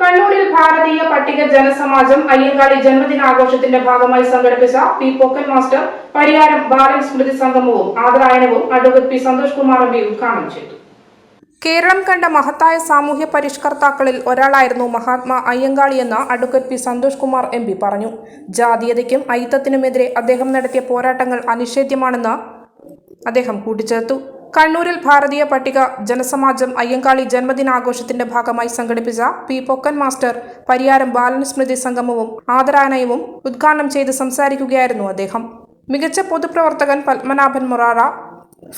കണ്ണൂരിൽ ഭാരതീയ പട്ടിക ജനസമാജം അയ്യങ്കാളി ജന്മദിനാഘോഷത്തിന്റെ ഭാഗമായി സംഘടിപ്പിച്ച പി പൊക്കൻ മാസ്റ്റർ പരിയാരം ബാലൻ സ്മൃതി സംഗമവും ആദരായനവും advocate P Santhosh Kumar M ഉദ്ഘാടനം ചെയ്തു. കേരളം കണ്ട മഹത്തായ സാമൂഹ്യ പരിഷ്കർത്താക്കളിൽ ഒരാളായിരുന്നു Mahatma അയ്യങ്കാളിയെന്ന് advocate P Santhosh Kumar M P പറഞ്ഞു. ജാതീയതയ്ക്കും അയിത്തത്തിനുമെതിരെ അദ്ദേഹം നടത്തിയ പോരാട്ടങ്ങൾ അനിഷേധ്യമാണെന്ന് അദ്ദേഹം കൂട്ടിച്ചേർത്തു. കണ്ണൂരിൽ ഭാരതീയ പട്ടിക ജനസമാജം അയ്യങ്കാളി ജന്മദിനാഘോഷത്തിന്റെ ഭാഗമായി സംഘടിപ്പിച്ച പി പൊക്കൻ മാസ്റ്റർ പരിയാരം ബാലൻ സ്മൃതി സംഗമവും ആദരാനയവും ഉദ്ഘാടനം ചെയ്ത് സംസാരിക്കുകയായിരുന്നു അദ്ദേഹം. മികച്ച പൊതുപ്രവർത്തകൻ പത്മനാഭൻ മൊറാറ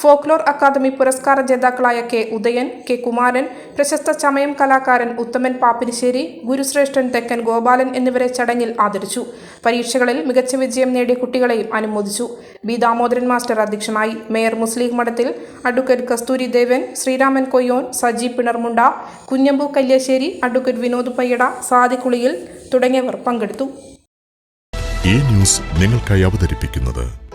ഫോക്ലോർ അക്കാദമി പുരസ്കാര ജേതാക്കളായ കെ ഉദയൻ കെ കുമാരൻ പ്രശസ്ത ചമയം കലാകാരൻ ഉത്തമൻ പാപ്പിനിശ്ശേരി ഗുരുശ്രേഷ്ഠൻ തെക്കൻ ഗോപാലൻ എന്നിവരെ ചടങ്ങിൽ ആദരിച്ചു. പരീക്ഷകളിൽ മികച്ച വിജയം നേടിയ കുട്ടികളെയും അനുമോദിച്ചു. ബി ദാമോദരൻ മാസ്റ്റർ അധ്യക്ഷനായി mayor Muslim Madathil advocate Kasthuri Devan Sreeraman Koyyon Saji Pinarmunda Kunhambu Kalliasseri advocate Vinod Payyada സാദിക്കുളിയിൽ തുടങ്ങിയവർ പങ്കെടുത്തു. ഈ ന്യൂസ് നിങ്ങൾക്കായി അവതരിപ്പിക്കുന്നത്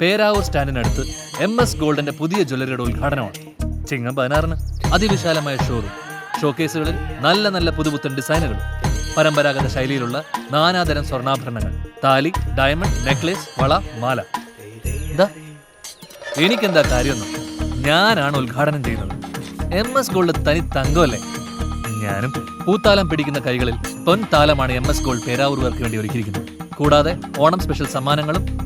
പേരാവൂർ സ്റ്റാൻഡിനടുത്ത് എം എസ് ഗോൾഡിന്റെ പുതിയ ജ്വല്ലറിയുടെ ഉദ്ഘാടനമാണ്. ചിങ്ങം പതിനാറിന് അതിവിശാലമായ ഷോറൂം ഷോക്കേസുകളിൽ നല്ല നല്ല പുതുപുത്തൻ ഡിസൈനുകൾ പരമ്പരാഗത ശൈലിയിലുള്ള നാനാതരം സ്വർണാഭരണങ്ങൾ താലി ഡയമണ്ട് നെക്ലേസ് വള മാല. എന്താ എനിക്കെന്താ കാര്യമൊന്നും? ഞാനാണ് ഉദ്ഘാടനം ചെയ്യുന്നത്. എം എസ് ഗോൾഡ് തനി തങ്കമല്ലേ? ഞാനും പൂത്താലം പിടിക്കുന്ന കൈകളിൽ പൊൻതാലമാണ് എം എസ് ഗോൾഡ് പേരാവൂർവർക്ക് വേണ്ടി ഒരുക്കിയിരിക്കുന്നത്. കൂടാതെ ഓണം സ്പെഷ്യൽ സമ്മാനങ്ങളും